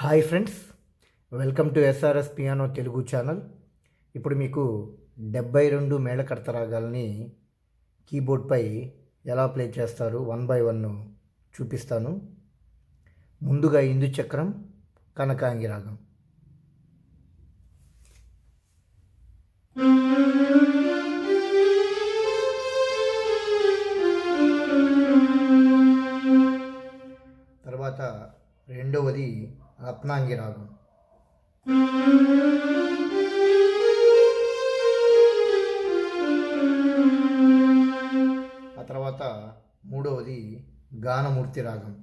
Hi friends welcome to SRS piano Telugu channel. ఇప్పుడు మీకు డెబ్బై రెండు మేళకర్త రాగాల్ని కీబోర్డ్పై ఎలా ప్లే చేస్తారు వన్ బై వన్ చూపిస్తాను. ముందుగా ఇందు చక్రం కనకాంగి రాగం. తర్వాత రెండవది రత్నాంగి రాగం ఆ తర్వాత మూడవది గానమూర్తి రాగం.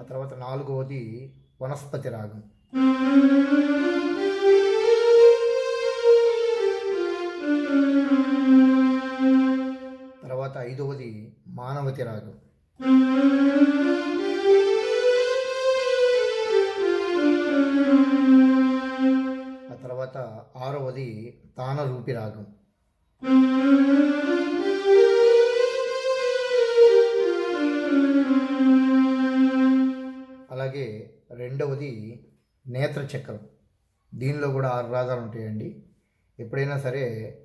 ఆ తర్వాత నాలుగవది వనస్పతి రాగం. మానవతి రాగం. ఆ తర్వాత ఆరవది తానరూపి రాగం. అలాగే రెండవది నేత్ర చక్రం. దీనిలో కూడా ఆరు రాగాలు ఉంటాయండి. ఎప్పుడైనా సరే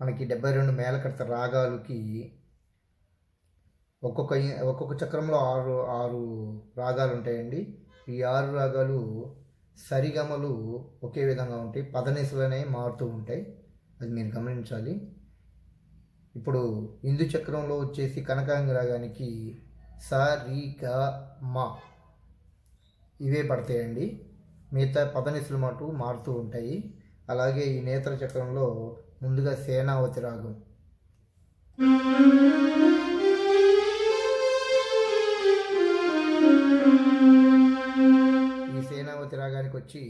మనకి డెబ్బై రెండు మేలకర్త రాగాలకి ఒక్కొక్క ఒక్కొక్క చక్రంలో ఆరు ఆరు రాగాలు ఉంటాయండి. ఈ ఆరు రాగాలు సరిగమలు ఒకే విధంగా ఉంటాయి. పదనిసలనే మారుతూ ఉంటాయి. అది మీరు గమనించాలి. ఇప్పుడు ఇందు చక్రంలో వచ్చేసి కనకాంగ రాగానికి స రి గ మా ఇవే పడతాయండి. మిగతా పదనిసలు మటు మారుతూ ఉంటాయి. అలాగే ఈ నేత్ర చక్రంలో ముందుగా సేనావతి రాగం. సేనావతి రాగానికి వచ్చి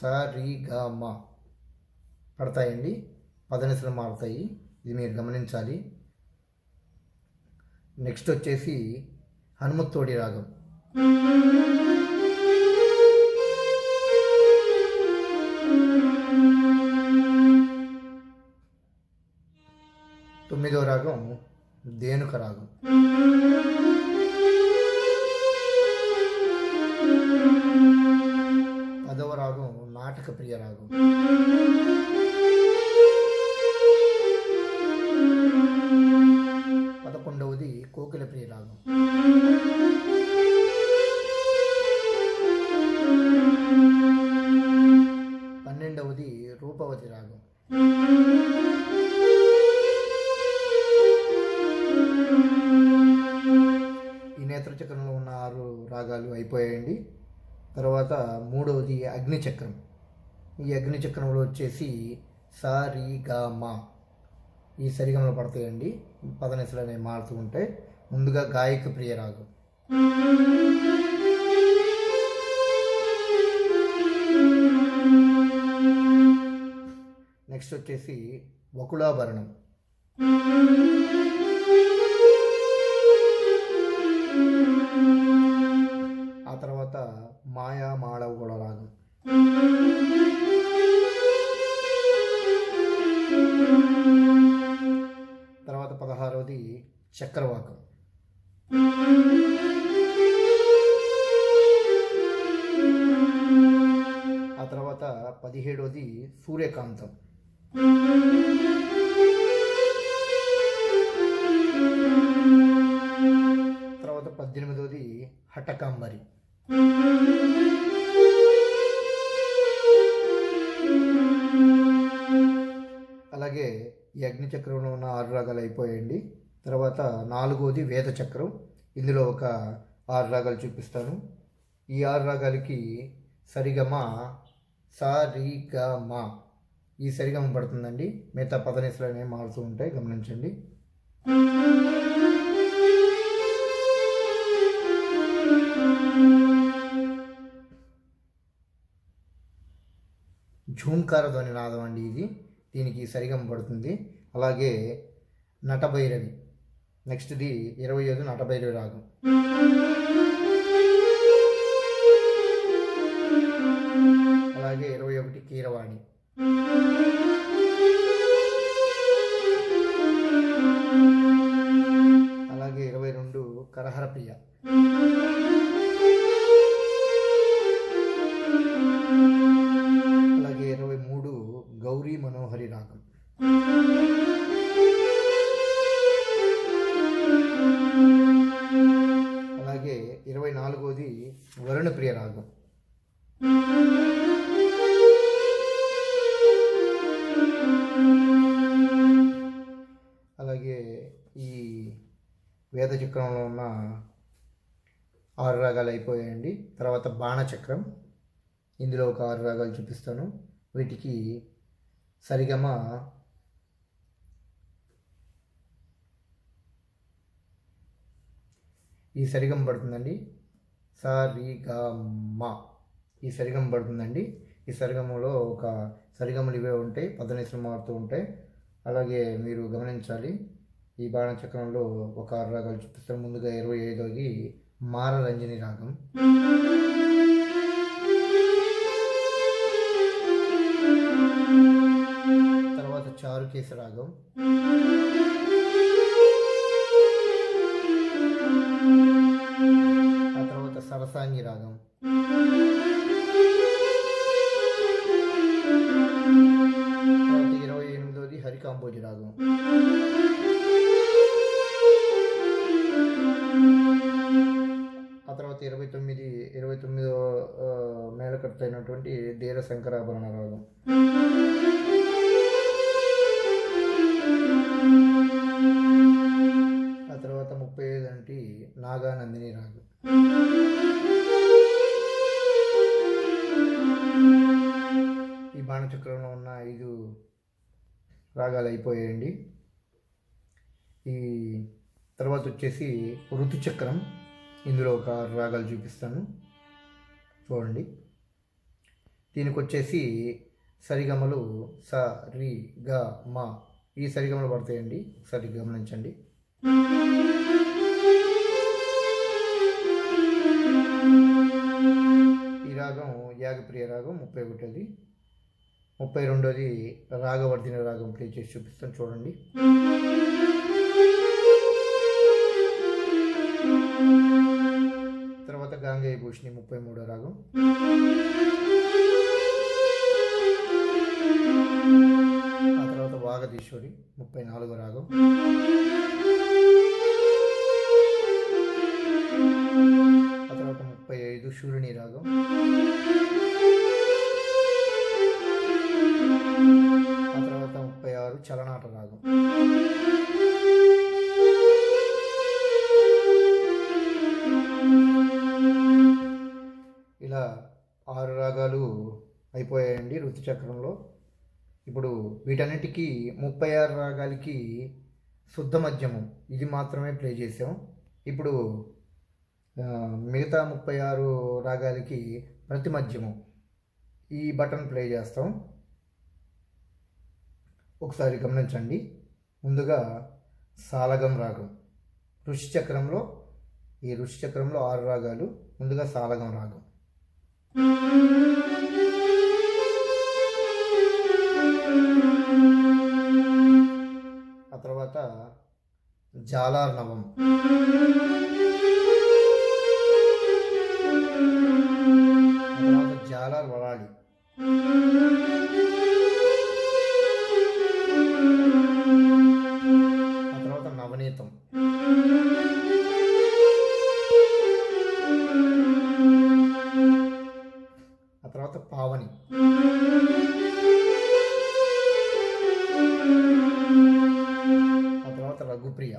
స రి గ పడతాయండి పదనిసలు మారుతాయి ఇది మీరు గమనించాలి. నెక్స్ట్ వచ్చేసి హనుమత్తోడి రాగం. తొమ్మిదో రాగం దేనుక రాగం. నాటక ప్రియ రాగం పదకొండవది కోకిల ప్రియరాగం పన్నెండవది రూపవతి రాగం ఈ నేత్రచక్రంలో ఉన్న ఆరు రాగాలు అయిపోయాయండి. తర్వాత మూడవది అగ్నిచక్రం. ఈ అగ్నిచక్రంలో వచ్చేసి సారీగామా. మా ఈ సరిగమలు పడతాయండి. పదనిసలు అనేవి మారుతూ ఉంటాయి. ముందుగా గాయక ప్రియరాగం. నెక్స్ట్ వచ్చేసి వకుళాభరణం. ఆ తర్వాత మాయా మాళవుల రాగం రెండవది చక్రవాకం. ఆ తర్వాత పదిహేడవది సూర్యకాంతం. తర్వాత పద్దెనిమిదవది హటకాంబరి అయిపోయాయండి తర్వాత నాలుగోది వేద చక్రం. ఇందులో ఒక ఆరు రాగాలు చూపిస్తాను. ఈ ఆరు రాగాలకి సరిగమ సరిగమ. గ మా ఈ సరిగమ పడుతుందండి. మిగతా పదనిసలు అనేవి మారుతూ ఉంటాయి. గమనించండి. ఝూంకార ధ్వని నాదం అండి ఇది. దీనికి సరిగమ పడుతుంది. అలాగే నటభైరవి. నెక్స్ట్ది ఇరవై ఐదు నటభైరవి రాగం. అలాగే ఇరవై ఒకటి కీరవాణి. అలాగే ఇరవై రెండు కరహరప్రియ కరుణప్రియరాగం అలాగే ఈ వేదచక్రంలో ఉన్న ఆరు రాగాలు అయిపోయాయండి. తర్వాత బాణచక్రం. ఇందులో ఒక ఆరు రాగాలు చూపిస్తాను. వీటికి సరిగమ ఈ సరిగమ పడుతుందండి. స గ ఈ సరిగమ పడుతుందండి. ఈ సరిగమలో ఒక సరిగమలు ఇవే ఉంటాయి. పదనిసలు మారుతూ ఉంటాయి. అలాగే మీరు గమనించాలి. ఈ బాణచక్రంలో ఒక ఆరు రాగాలు చూపిస్తారు. ముందుగా ఇరవై ఐదోది మారరంజని రాగం. తర్వాత చారుకేశ రాగం. తర్వాత రాగం తర్వాత ఇరవై ఎనిమిదోది హరికాంబోజి రాగం ఆ తర్వాత ఇరవై తొమ్మిది ఇరవై తొమ్మిదో ఆ, మేళకర్త అయినటువంటి ధీర శంకరాభరణ రాగం ఆ తర్వాత ముప్పై ఐదు అంటే నాగానందిని రాగం రాగాలు అయిపోయాయండి. ఈ తర్వాత వచ్చేసి ఋతుచక్రం. ఇందులో ఒక ఆరు రాగాలు చూపిస్తాను. చూడండి. దీనికి వచ్చేసి సరిగమలు స రి గ మ ఈ సరిగమలు పడతాయండి. ఒకసారి గమనించండి. ఈ రాగం యాగప్రియ రాగం ముప్పై ఒకటోది ముప్పై రెండోది రాగవర్ధిని రాగం ప్లే చేసి చూపిస్తాను చూడండి. తర్వాత గాంగేయ భూషణి ముప్పై మూడో రాగం. ఆ తర్వాత వాగదీశ్వరి ముప్పై నాలుగో రాగం. ఆ తర్వాత ముప్పై ఐదు శూరిణి రాగం. చలనాట రాగం ఇలా ఆరు రాగాలు అయిపోయాయండి ఋతుచక్రంలో. ఇప్పుడు వీటన్నిటికీ ముప్పై ఆరు రాగాలకి శుద్ధ మధ్యమం. ఇది మాత్రమే ప్లే చేసాం. ఇప్పుడు మిగతా ముప్పై ఆరు రాగాలకి ప్రతి మధ్యమం ఈ బటన్ ప్లే చేస్తాం. ఒకసారి గమనించండి. ముందుగా సాలగం రాగం. ఋషి చక్రంలో ఈ ఋషి చక్రంలో ఆరు రాగాలు ముందుగా సాలగం రాగం. ఆ తర్వాత జాలార్ణవం. తర్వాత జాలార్ వరాళి తర్వాత పావని. ఆ తర్వాత రఘుప్రియ.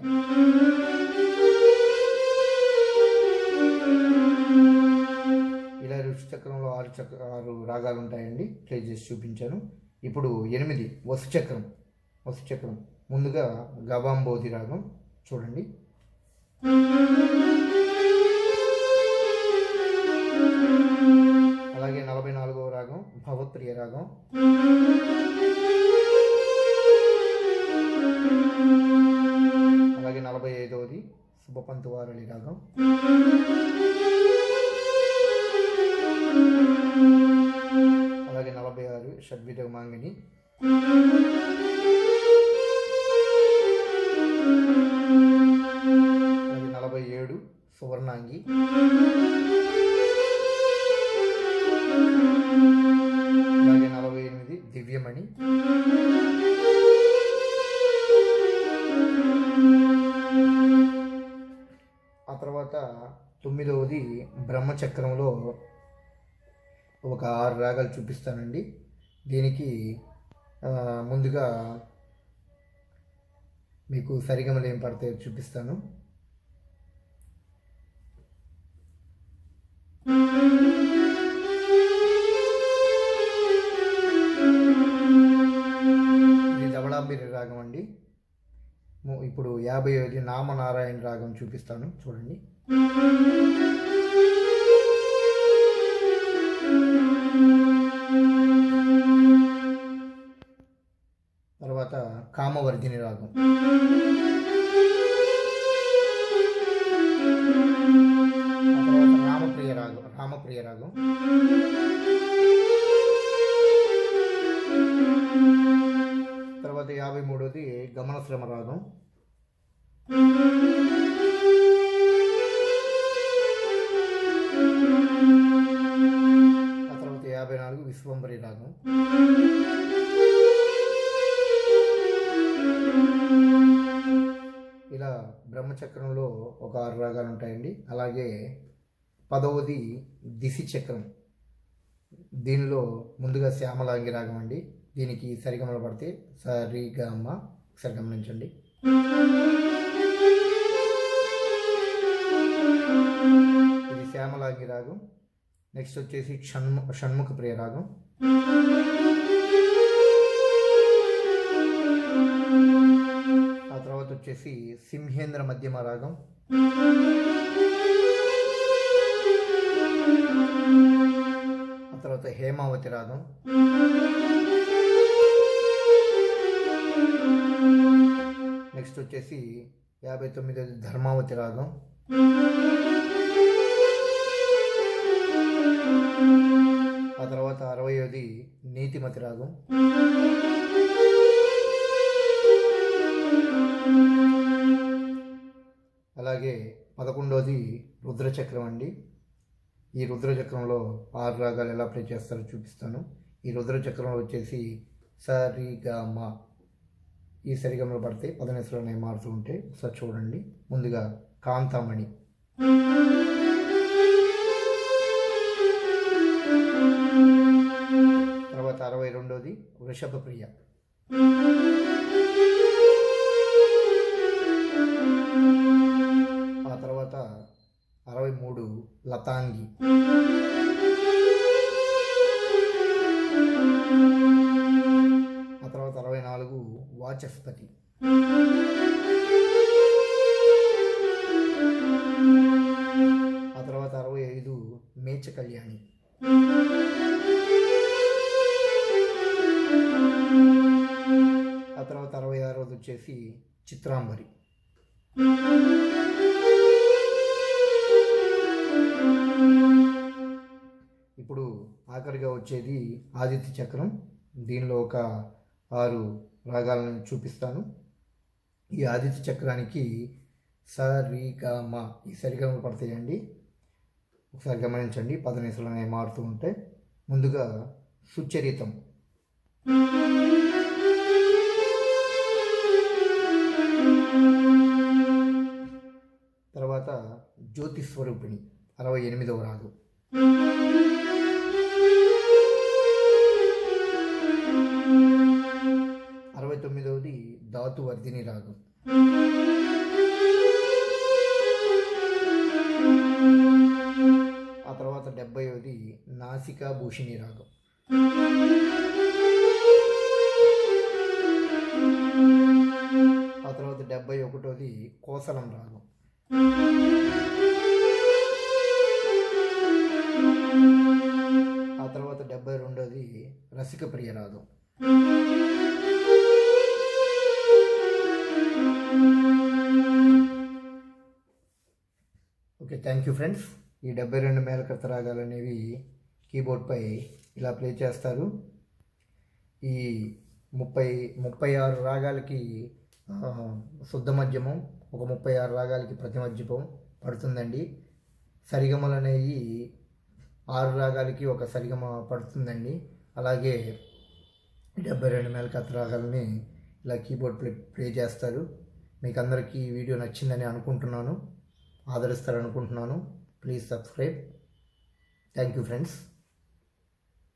ఇలా ఋషి చక్రంలో ఆరు చక్ర ఆరు రాగాలు ఉంటాయండి ప్లే చేసి చూపించాను. ఇప్పుడు ఎనిమిది వసు చక్రం వసు చక్రం ముందుగా గవాంబోధి రాగం. చూడండి. భవప్రియ రాగం అలాగే నలభై ఐదవది శుభపంతు వారలి రాగం బ్రహ్మచక్రంలో ఒక ఆరు రాగాలు చూపిస్తానండి. దీనికి ముందుగా మీకు సరిగమలు ఏం పడతాయో చూపిస్తాను. ఇది ధవళాంబిరి రాగం అండి. ఇప్పుడు యాభై ఐదు నామనారాయణ రాగం చూపిస్తాను. చూడండి. కామవర్ధిని రాగం. ఆ తర్వాత రామప్రియ రాగం రామప్రియ రాగం. తర్వాత యాభై మూడోది గమనశ్రమ రాగం. ఒక ఆరు రాగాలు ఉంటాయండి. అలాగే పదవది దిశి చక్రం. దీనిలో ముందుగా శ్యామలాంగి రాగం అండి. దీనికి సరిగమలు పడితే సరిగమ ఒకసారి గమనించండి ఇది శ్యామలాంగి రాగం. నెక్స్ట్ వచ్చేసి షణ్ము షణ్ముఖ ప్రియ రాగం. ఆ తర్వాత వచ్చేసి సింహేంద్ర మధ్యమ రాగం. ఆ తర్వాత హేమావతి రాగం. నెక్స్ట్ వచ్చేసి యాభై తొమ్మిది ధర్మావతి రాగం. ఆ తర్వాత అరవైది నీతిమతి రాగం. అలాగే పదకొండవది రుద్రచక్రం అండి. ఈ రుద్రచక్రంలో ఆరు రాగాలు ఎలా ప్లే చేస్తారో చూపిస్తాను. ఈ రుద్రచక్రంలో వచ్చేసి సరిగమ. ఈ సరిగమలు పడితే పదనేసులు మారుతూ ఉంటే ఒకసారి చూడండి. ముందుగా కాంతామణి. తర్వాత అరవై రెండోది వృషభ ప్రియ పతాంగి ఆ తర్వాత అరవై నాలుగు వాచస్పతి ఆ తర్వాత అరవై ఐదు మేచ కళ్యాణి ఆ తర్వాత అరవై ఆరోది వచ్చేసి చిత్రాంబరి ఇప్పుడు ఆఖరిగా వచ్చేది ఆదిత్య చక్రం. దీనిలో ఒక ఆరు రాగాలను చూపిస్తాను. ఈ ఆదిత్య చక్రానికి స రి గ ఈ సరిగమలు పడతాయండి. ఒకసారి గమనించండి పదనిసలు అనేవి మారుతూ ఉంటాయి ముందుగా సుచరితం. తర్వాత జ్యోతి స్వరూపిణి అరవై ఎనిమిదవ రాగు. తొమ్మిదవది ధాతువర్ధిని రాగం. ఆ తర్వాత డెబ్బైవది నాసికా భూషిణి రాగం. ఆ తర్వాత డెబ్బై ఒకటోది కోసలం రాగం. ఆ తర్వాత డెబ్బై రెండోది రసిక ప్రియరాగం థ్యాంక్ యూ ఫ్రెండ్స్. ఈ డెబ్బై రెండు మేలకర్త రాగాలు అనేవి కీబోర్డ్పై ఇలా ప్లే చేస్తారు. ఈ ముప్పై ముప్పై ఆరు రాగాలకి శుద్ధ మధ్యమం ఒక ముప్పై ఆరు రాగాలకి ప్రతిమధ్యమం పడుతుందండి. సరిగమలు అనేవి ఆరు రాగాలకి ఒక సరిగమ పడుతుందండి. అలాగే డెబ్బై రెండు మేలకత్త రాగాలని ఇలా కీబోర్డ్ ప్లే ప్లే చేస్తారు. మీకు అందరికీ ఈ వీడియో నచ్చిందని అనుకుంటున్నాను. ఆదరిస్తారనుకుంటున్నాను. Please subscribe thank you friends